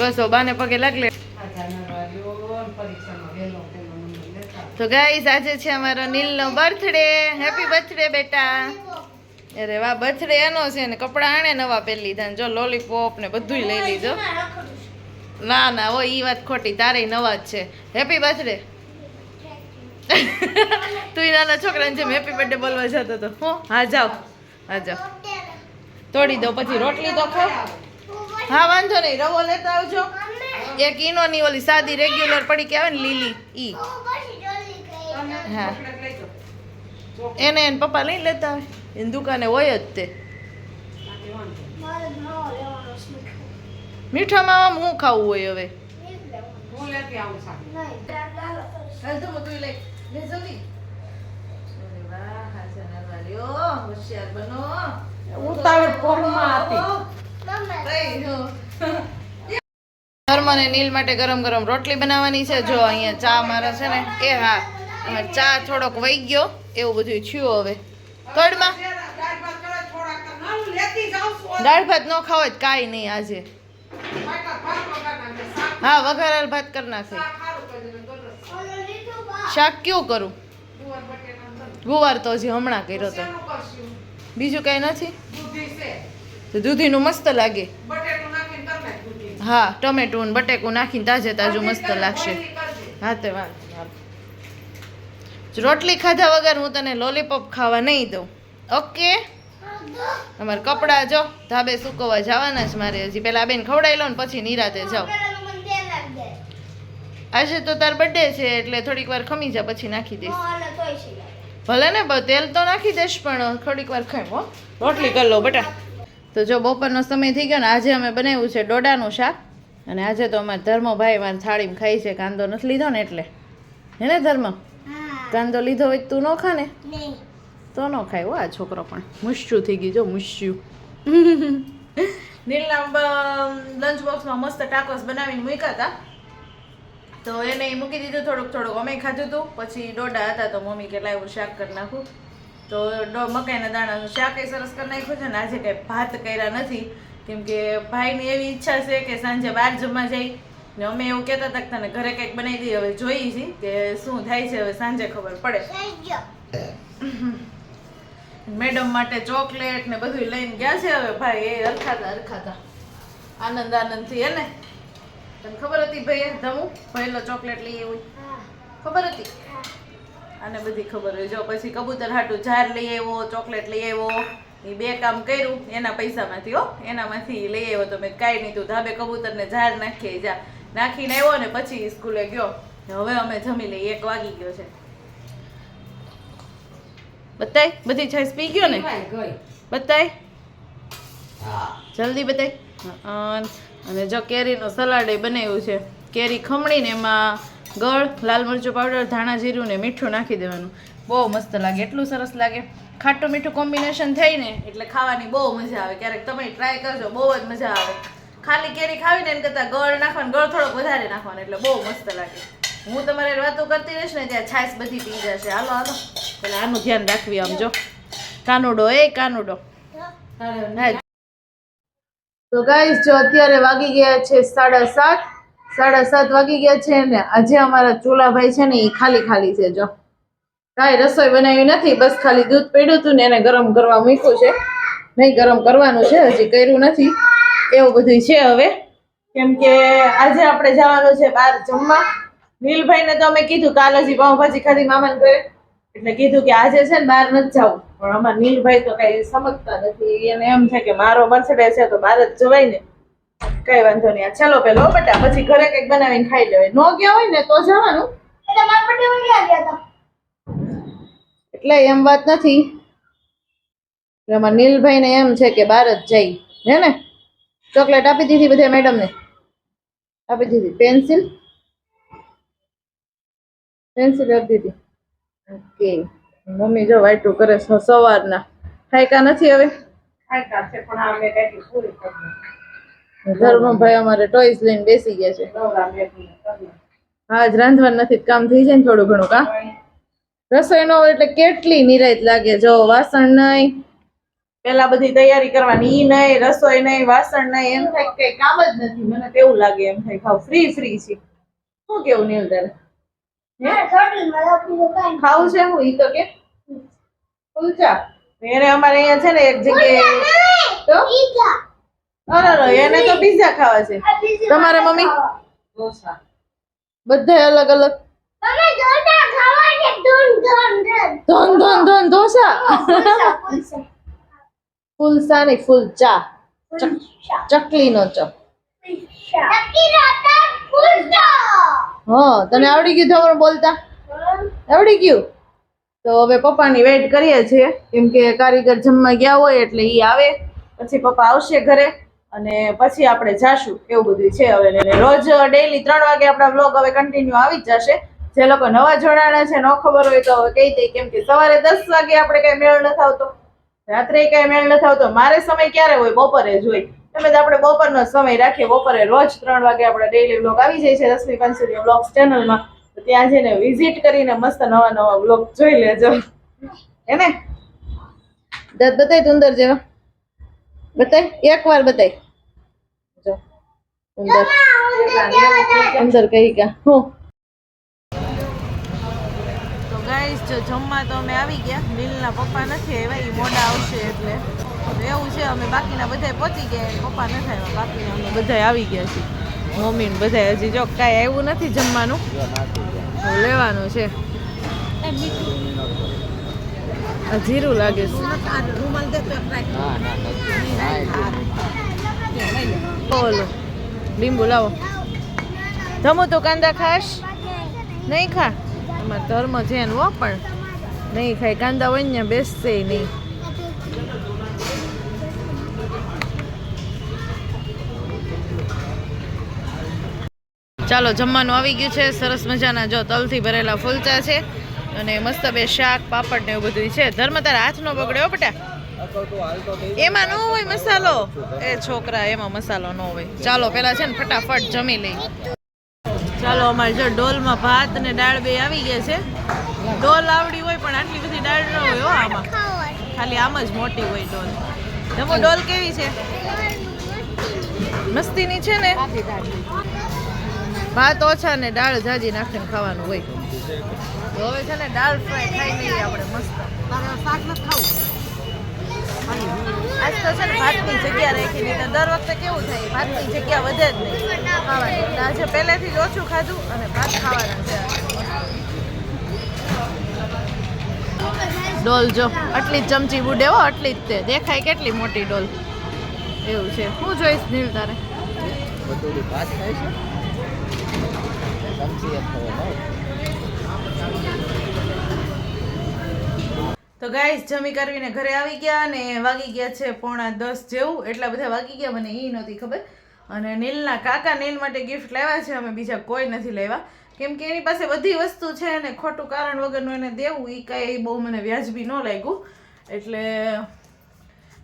બસ ઓ બાને પગે લાગલે. તો ગાઈસ આજે છે અમારો નીલનો બર્થડે હેપી બર્થડે બેટા. અરે વાહ બર્થડે એનો છે ને, કપડાં આણે નવા પહેરી લીધા જો લોલીપોપ ને બધુંય લઈ લીધો. ના ના, ઓ, ઈ વાત ખોટી તારે નવા જ છે. હેપી બર્થડે તું નાના છોકરાને જેમ હેપી બર્થડે બોલવા જતો તો, હો જાઓ, હા, જાઓ. તોડી દો, પછી રોટલી તો ખાઓ હા વાંધો નહીં રવો લેતા આવજો. એક ઈનોની ઓલી સાદી રેગ્યુલર પડી કે આવે ને લીલી ઈ. હા. એને એને પપ્પા લઈ લેતા આવે. એની દુકાને હોય જ તે. મીઠામાં આમ હું ખાવું હોય હવે? ઉતાવળ પોરમાં હતી. જો નીલ માટે ગરમ ગરમ રોટલી બનાવવાની છે. જો અહીંયા ચા મારે છે ને, એ હા ચા થોડોક વહી ગયો, એવું બધું થયું હવે. કડમાં દાળ ભાત ન ખાવ કાંઈ નહીં આજે. હા, વઘારેલ ભાત કરી નાખે. શાક કયું કરું? ગુવાર તો હજી હમણાં કર્યો તો. બીજું કઈ નથી? તો દૂધીનું મસ્ત લાગે. હા ટમેટું બટેકું નાખીને તાજે તાજું મસ્ત લાગશે. હા તે. જો રોટલી ખાધા વગર હું તને લોલીપોપ ખાવા નહીં દઉં. ઓકે? અમારે કપડાં જો ધાબે સૂકવવા જવાના છે મારે હજી. પેલા બેન ખવડાવી લો ને પછી નિરાતે જાઓ. આજે તો તાર બર્થડે છે એટલે થોડીક વાર ખમી જા પછી નાખી દઈશ. ભલે ને તેલ તો નાખી દઈશ પણ થોડીક વાર ખાઈ હો. રોટલી કરી લો બેટા. તો જો બપોરનો સમય થઈ ગયો ને આજે અમે બનાવ્યું છે ડોડાનું શાક. અને આજે તો અમારા ધર્મભાઈ મારે થાળીમાં ખાઈ છે કાંદો નથી લીધો ને એટલે. હે ને ધર્મ? કાંદો લીધો હોય તું ન ખા ને તો ન ખાય હો આ છોકરો પણ. મુશ્યુ થઈ ગયું જો મુશ્યુ. નીલના લંચ બોક્સમાં મસ્ત ટાકોસ બનાવીને મૂક્યા હતા. તો એને મૂકી દીધું થોડુંક થોડુંક અમે ખાધું હતું પછી ડોડા હતા તો મમ્મી કે લાવ્યું શાક કરી નાખું. તો ડો મકાઈના દાણાનું શાક એ સરસ કરી નાખ્યું છે ને આજે કંઈ ભાત કર્યા નથી. કેમ કે ભાઈની એવી ઈચ્છા છે કે સાંજે બહાર જમવા જાય. ને અમે એવું કહેતા હતા કે તને ઘરે કંઈક બનાવી દઈએ હવે જોઈએ છીએ કે શું થાય છે હવે સાંજે ખબર પડે. મેડમ માટે ચોકલેટ ને બધું લઈને ગયા છે હવે ભાઈ એ હરખાતા હરખાતા. આનંદ આનંદથી હે ને? તને ખબર હતી ભાઈ ધમું? પહેલો ચોકલેટ લઈ એવું ખબર હતી? આને બધી ખબર હોય. જો પછી કબૂતર હાટું ઝાર લઈ આવ્યો ચોકલેટ લઈ આવ્યો એ બે કામ કર્યું એના પૈસામાંથી હો એનામાંથી લઈ આવ્યો. તો મેં કાંઈ નહીં તું ધાબે કબૂતરને ઝાર નાખીએ જા. નાખીને આવ્યો ને પછી સ્કૂલે ગયો. હવે અમે જમી લઈએ એક વાગી ગયો છે. બતાય બધી છાશ પી ગયો ને? બતાય. જલ્દી બતાય. અને જો કેરીનું સલાડ બનાવ્યું છે. કેરી ખમણીને એમાં ગળ, લાલ મરચું પાવડર ધાણા જીરું ને મીઠું નાખી દેવાનું. બહુ મસ્ત લાગે, એટલું સરસ લાગે. ખાટું મીઠું કોમ્બિનેશન થઈને એટલે ખાવાની બહુ મજા આવે. ક્યારેક તમે ટ્રાય કરજો, બહુ જ મજા આવે. ખાલી કેરી ખાવીને એમ કરતાં ગળ નાખવાનું, ગળ થોડોક વધારે નાખવાનું, એટલે બહુ મસ્ત લાગે. હું તમારે વાતો કરતી રહીશ ને, ત્યાં છાશ બધી પી જશે. હાલો હાલો. એટલે આનું ધ્યાન રાખવી આમ જો. કાનુડો, એ કાનુડો. તો ગાઈસ જો અત્યારે વાગી ગયા છે સાડા સાત સાડા સાત વાગી ગયા છે ને આજે અમારા ચોલાભાઈ છે ને એ ખાલી ખાલી છે, જો. કાંઈ રસોઈ બનાવી નથી, બસ ખાલી દૂધ પડ્યું હતું ને એને ગરમ કરવા મૂક્યું છે. નહીં, ગરમ કરવાનું છે, હજી કર્યું નથી. એવું બધું છે હવે. કેમ કે આજે આપણે જવાનું છે બહાર જમવા. નીલભાઈને તો અમે કીધું કાલ હજી પાઉંભાજી ખાધી મામાને ઘરે. એટલે કીધું કે આજે છે ને બહાર નથી જવું. પણ અમારા નીલભાઈ તો કઈ સમજતા નથી. એને એમ છે કે મારો બર્થડે છે તો બહાર જ જવાય ને. કઈ વાંધો નહીં. ચાલો પેલો બટા પછી ઘરે કંઈક બનાવીને ખાઈ લેવાય. નો ગયા હોય ને તો જવાનું. એટલે એમ વાત નથી. એમાં નીલભાઈ ને એમ છે કે બહાર જ જઈ. હે ને? ચોકલેટ આપી દીધી બધા મેડમ ને આપી દીધી. પેન્સિલ. પેન્સિલ આપી દીધી. ઓકે. મમ્મી જો વાઇટું કરે છે સવારના. ખાયકા નથી હવે? ધર્મભાઈ અમારે ટોયસ લઈને બેસી ગયા છે. હા જ રાંધવાનું નથી કામ થઈ જાય ને થોડું ઘણું કા? રસોઈ નો એટલે કેટલી નિરાયત લાગે. જો વાસણ નહીં પેલા બધી તૈયારી કરવાની ઈ નહીં રસોઈ નહીં વાસણ નહીં એમ થાય કઈ કામ જ નથી. મને તેવું લાગે એમ થાય ખાવ ફ્રી ફ્રી છે. શું કેવું નીલ તારે? ખાવું છે હું? ઈ તો કે. કુલચા એને અમારે અહીંયા છે ને એક જગ્યાએ તો? અરે એને તો પીઝા ખાવા છે. તમારે મમ્મી? બધા અલગ અલગ. ધન ધન ધન. ઢોસા? ફૂલસા નહીં ફૂલ ચા. ચકલી નો ચો હા તને આવડી ગયું તમારું બોલતા? આવડી ગયું? તો હવે પપ્પાની વેઇટ કરીએ છીએ. કેમ કે કારીગર જમવા ગયા હોય એટલે ઈ આવે. પછી પપ્પા આવશે ઘરે. અને પછી આપણે જાશું, એવું બધું છે હવે. રોજ ડેઈલી ત્રણ વાગે આપણા વ્લોગ હવે કન્ટિન્યુ આવી જ જશે. જે લોકો નવા જોડાણા છે, ન ખબર હોય તો હવે કહી દઈ કેમ કે સવારે દસ વાગે આપણે કઈ મેળ ન આવતો રાત્રે કઈ મેળ ન આવતો મારે સમય ક્યારે હોય? બપોરે જ હોય. તમે આપણે બપોરનો સમય રાખીએ. બપોરે રોજ ત્રણ વાગે આપણે ડેઈલી વ્લોગ આવી જાય છે રશ્મિ પંચુરિયા બ્લોગ્સ ચેનલમાં ત્યાં જઈને વિઝિટ કરીને મસ્ત નવા નવા બ્લોગ જોઈ લેજો. હે ને? દાંત બધા તું અંદર જેવા બતાય? એક વાર બતાય. જો, અંદર. અંદર કઈ કા હું. તો ગાઈસ જો જમવા તો અમે આવી ગયા. નીલના પપ્પા નથી આવ્યા એ મોડા આવશે એટલે. એવું છે, અમે બાકીના બધા પહોંચી ગયા. પપ્પા નથી આવ્યા, બાકીના અમે બધા આવી ગયા છીએ. મમ્મી ને બધા હજી જો કાંઈ આવ્યું નથી જમવાનું. લેવાનું છે. આ લાગે છે. બોલો. લીંબુ લાવો. જમો તો કાંદા ખાશ? નહીં ખા? એમાં ધર્મ છે હો, પણ નહીં ખાય. કાંદા હોય ને બેસશે નહીં. ચાલો, જમવાનું આવી ગયું છે. સરસ મજાના જો તલથી ભરેલા ફૂલચા છે. અને મસ્ત બે શાક, પાપડ ને એવું બધું છે. ધર્મ તારા હાથનો બગડ્યો બટા. એમાં ન હોય મસાલો. એ છોકરા, એમાં મસાલો ન હોય. ચાલો, પેલા છે ને ફટાફટ જમી લઈ. ચાલો, અમારે જો ડોલમાં ભાત ને દાળ બે આવી ગયા છે. ડોલ આવડી હોય પણ આટલી બધી દાળ ન હોય આમાં. ખાલી આમ જ મોટી હોય ડોલ. જમો, ડોલ કેવી છે? મસ્તીની છે ને? ભાત ઓછા ને દાળ જાજી નાખીને ખાવાનું હોય. તો હવે છે ને દાળ ફ્રાય ખાઈ લઈએ આપણે મસ્ત. શાક નથી ખાવું? આજ તો છે ને ભાતની જગ્યા રાખી નહીં દર વખતે કેવું થાય ભાતની જગ્યા વધે જ નહીં. ખાવાની. આજે પહેલેથી જ ઓછું ખાધું અને ભાત ખાવાના છે. ડોલ જો આટલી જ ચમચી બુડે હો આટલી જ તે. દેખાય કેટલી મોટી ડોલ. એવું છે. હું જોઈશ નીલ તારે. ભાત ખાય છે ચમચી એક ખબર તો ગાઈસ જમી કરવીને ઘરે આવી ગયા અને વાગી ગયા છે પોણા દસ જેવું. એટલા બધા વાગી ગયા, મને એ નહોતી ખબર. અને નીલના કાકા નીલ માટે ગિફ્ટ લાવ્યા છે, અમે બીજા કોઈ નથી લાવ્યા. કેમ કે એની પાસે બધી વસ્તુ છે અને ખોટું કારણ વગરનું એને દેવું એ કાંઈ બહુ મને વ્યાજબી ન લાગ્યું. એટલે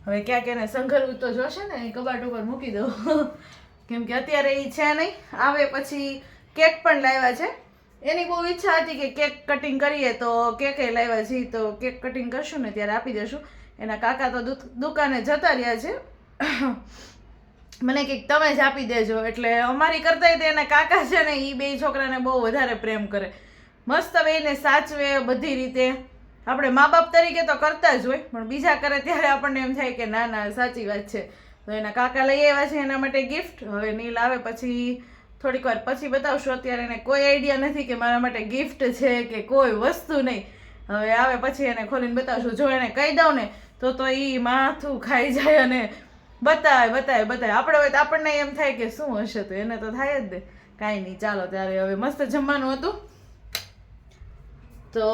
હવે ક્યાંક એને સંઘરવું તો જોશે ને, એ કબાટ ઉપર મૂકી દઉં. કેમ કે અત્યારે એ છે નહીં. આવે પછી કેક પણ લાવ્યા છે. એની બહુ ઈચ્છા હતી કે કેક કટિંગ કરીએ તો કેક લાવ્યા છીએ તો કેક કટિંગ કરશું ને ત્યારે આપી દેશું. એના કાકા તો દુકાને જતા રહ્યા છે. મને કંઈક તમે જ આપી દેજો, એટલે અમારી કરતાંય તે એના કાકા છે ને એ બે છોકરાને બહુ વધારે પ્રેમ કરે. મસ્ત બેને સાચવે બધી રીતે. આપણે મા બાપ તરીકે તો કરતા જ હોય, પણ બીજા કરે ત્યારે આપણને એમ થાય કે ના ના, સાચી વાત છે. તો એના કાકા લઈ આવ્યા છે એના માટે ગિફ્ટ હવે નીલ આવે પછી થોડીક વાર પછી બતાવશું. અત્યારે એને કોઈ આઈડિયા નથી કે મારા માટે ગિફ્ટ છે કે કોઈ વસ્તુ નહીં. હવે આવે પછી એને ખોલીને બતાવશું. જો એને કહી દઉં ને, તો તો એ માથું ખાઈ જાય અને બતાવે બતાવે બતાવે. આપણે હવે આપણને એમ થાય કે શું હશે તો એને તો થાય જ ને. કાંઈ નહીં, ચાલો ત્યારે હવે મસ્ત જમવાનું હતું. તો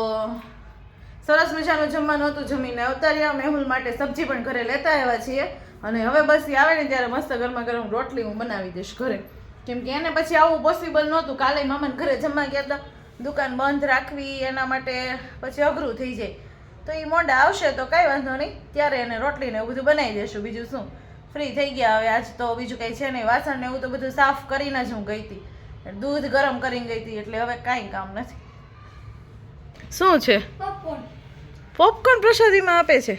સરસ મજાનું જમવાનું હતું. જમીને અવતાર્યા. મેહુલ માટે સબ્જી પણ ઘરે લેતા આવ્યા છીએ. અને હવે બસ આવે ને ત્યારે મસ્ત ગરમા ગરમ રોટલી હું બનાવી દઈશ ઘરે. કેમ કે એને પછી આવું પોસિબલ નહોતું. કાલે મામાને ઘરે જમવા ગયા હતા. દુકાન બંધ રાખવી એના માટે પછી અઘરું થઈ જાય. તો એ મોડા આવશે તો કાંઈ વાંધો નહીં. ત્યારે એને રોટલીને એવું બધું બનાવી દઈશું બીજું શું? ફ્રી થઈ ગયા હવે આજ તો બીજું કંઈ છે નહીં. વાસણ ને એવું તો બધું સાફ કરીને જ હું ગઈ હતી. દૂધ ગરમ કરીને ગઈ હતી એટલે હવે કાંઈ કામ નથી. શું છે? પોપકોર્ન પ્રસાદીમાં આપે છે?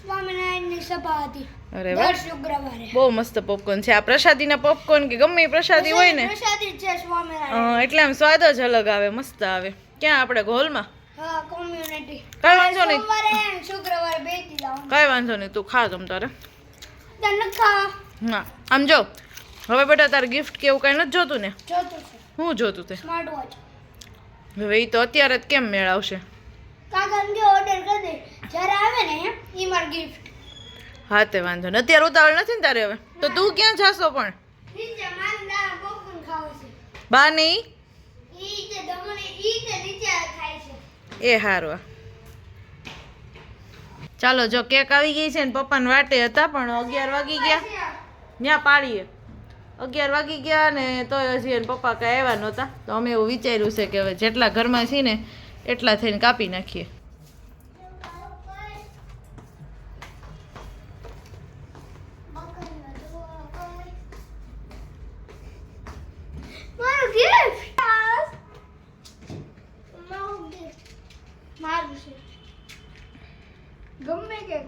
સ્વામિનારાયણની સભા હતી. અરે વાહ. બહુ મસ્ત પોપકોર્ન છે. આ પ્રસાદીના પોપકોર્ન કે ગમે પ્રસાદી હોય ને? એટલે આમ સ્વાદ જ અલગ આવે મસ્ત આવે. ક્યાં આપણે હોલમાં કાંઈ વાંધો નહીં. કાંઈ વાંધો નહીં તું ખા તમ તારે. ના આમ જો હવે બેટા તારે ગિફ્ટ કે એવું કાંઈ નથી જોતું ને? હું જોતું તે? હવે એ તો અત્યારે જ કેમ મેળ આવશે? ઓર્ડર કરી દે. જ્યારે આવે ને એમ ઈ ગિફ્ટ હા તે વાંધો નહીં. અત્યારે ઉતાવળ નથી ને તારે હવે? તો તું ક્યાં જાશો પણ? બા નહીં? તે તે એ હારું ચાલો જો કેક આવી ગઈ છે ને પપ્પાને વાટે હતા પણ અગિયાર વાગી ગયા. ત્યાં પાડીએ. અગિયાર વાગી ગયા ને તોય હજી એને પપ્પા કાંઈ આવ્યા નહોતા. તો અમે એવું વિચાર્યું છે કે હવે જેટલા ઘરમાં છીએ ને એટલા થઈને કાપી નાખીએ.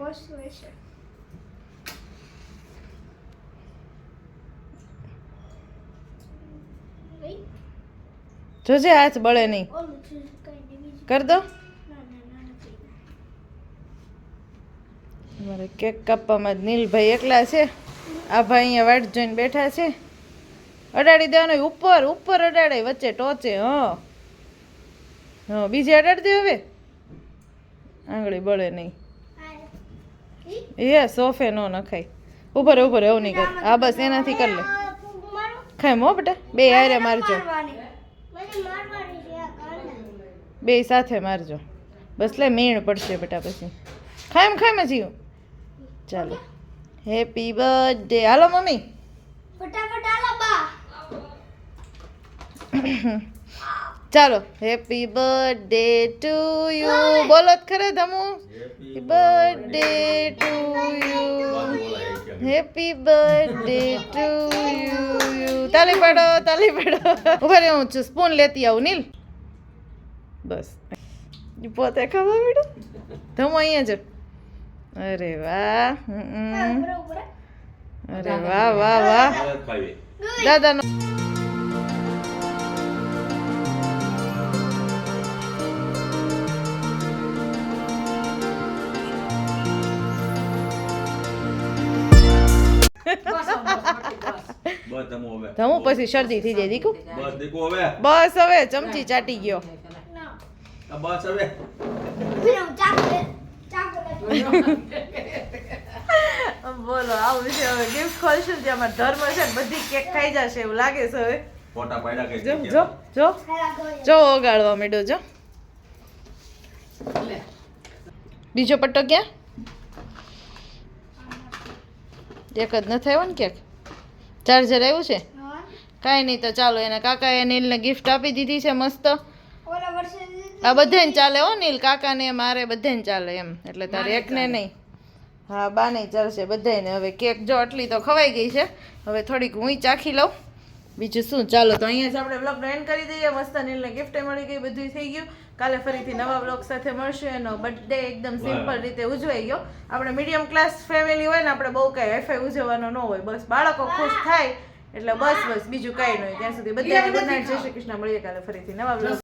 વસ્તુ હશે જોજે હાથ બળે નહીં. કર દો. ના ના ના નથી. અમારે કેક કાપવામાં જ નીલભાઈ એકલા છે. આ ભાઈ અહીંયા વાટ જોઈને બેઠા છે. અડાડી દેવાનો ઉપર ઉપર અડાડે વચ્ચે ટોચે હ બીજી અડાડી દે હવે. આંગળી બળે નહીં. એ સોફે નો નખાય ઉપર ઉપર એવું નહીં કર. આ બસ એનાથી કરી લે. ખાય મો બેટા. બે હારે મારજો. બે સાથે મારજો. બસ લે મીણ પડશે બેટા પછી. ખાયમ ખાય જીવ ચાલો. હેપી બર્થડે હાલો મમ્મી. ફટાફટ હાલો બા. ચાલો હેપી બર્થડે ટુ યુ બોલો ખરે તમો happy birthday to you happy birthday to you you તાલી પાડો તાલી પાડો. ઊભા રે છું. સ્પૂન લેતી આવું નીલ. બસ. પોતે ખાવા બેડો ધમુ અહીંયા જ. અરે વાહ. અરે વાહ વાહ વાહ. દાદાનો બસ તમે હવે પછી શરદી થઈ જાય દીકુ? બસ દીકુ હવે. બસ હવે ચમચી ચાટી ગયો. બસ હવે. હું બોલો આવું છે હવે. ગિફ્ટ ખોલશું જે અમારો ધર્મ છે ને બધી કેક ખાઈ જશે એવું લાગે છે હવે. ફોટા પાડ્યા જો જો જો. જો ઓગાળવા માંડ્યો જો. બીજો પટ્ટો ક્યાં? એક જ ન થયો ને ક્યાંક ચાર્જર આવ્યું છે? કાંઈ નહીં તો ચાલો એના કાકાએ નીલને ગિફ્ટ આપી દીધી છે મસ્ત. આ બધાને ચાલે હો નીલ કાકાને મારે બધાને ચાલે એમ. એટલે તારે એકને નહીં. હા બા નહીં ચાલશે બધાને હવે કેક જો આટલી તો ખવાઈ ગઈ છે. હવે થોડીક હું ચાખી લઉં. બીજું શું? ચાલો તો અહીંયા જ આપણે બ્લોગનો એન્ડ કરી દઈએ. મસ્ત નીલને ગિફ્ટ મળી ગઈ બધું થઈ ગયું. કાલે ફરીથી નવા બ્લોગ સાથે મળશે. એનો બર્થડે એકદમ સિમ્પલ રીતે ઉજવાઈ ગયો. આપણે મીડિયમ ક્લાસ ફેમિલી હોય ને આપણે બહુ કાંઈ હાઈફાઈ ઉજવવાનો ન હોય. બસ બાળકો ખુશ થાય. એટલે બસ બસ બીજું કાંઈ નહીં ત્યાં સુધી બધાને બધા જય શ્રી કૃષ્ણ. મળીએ કાલે ફરીથી નવા બ્લોગ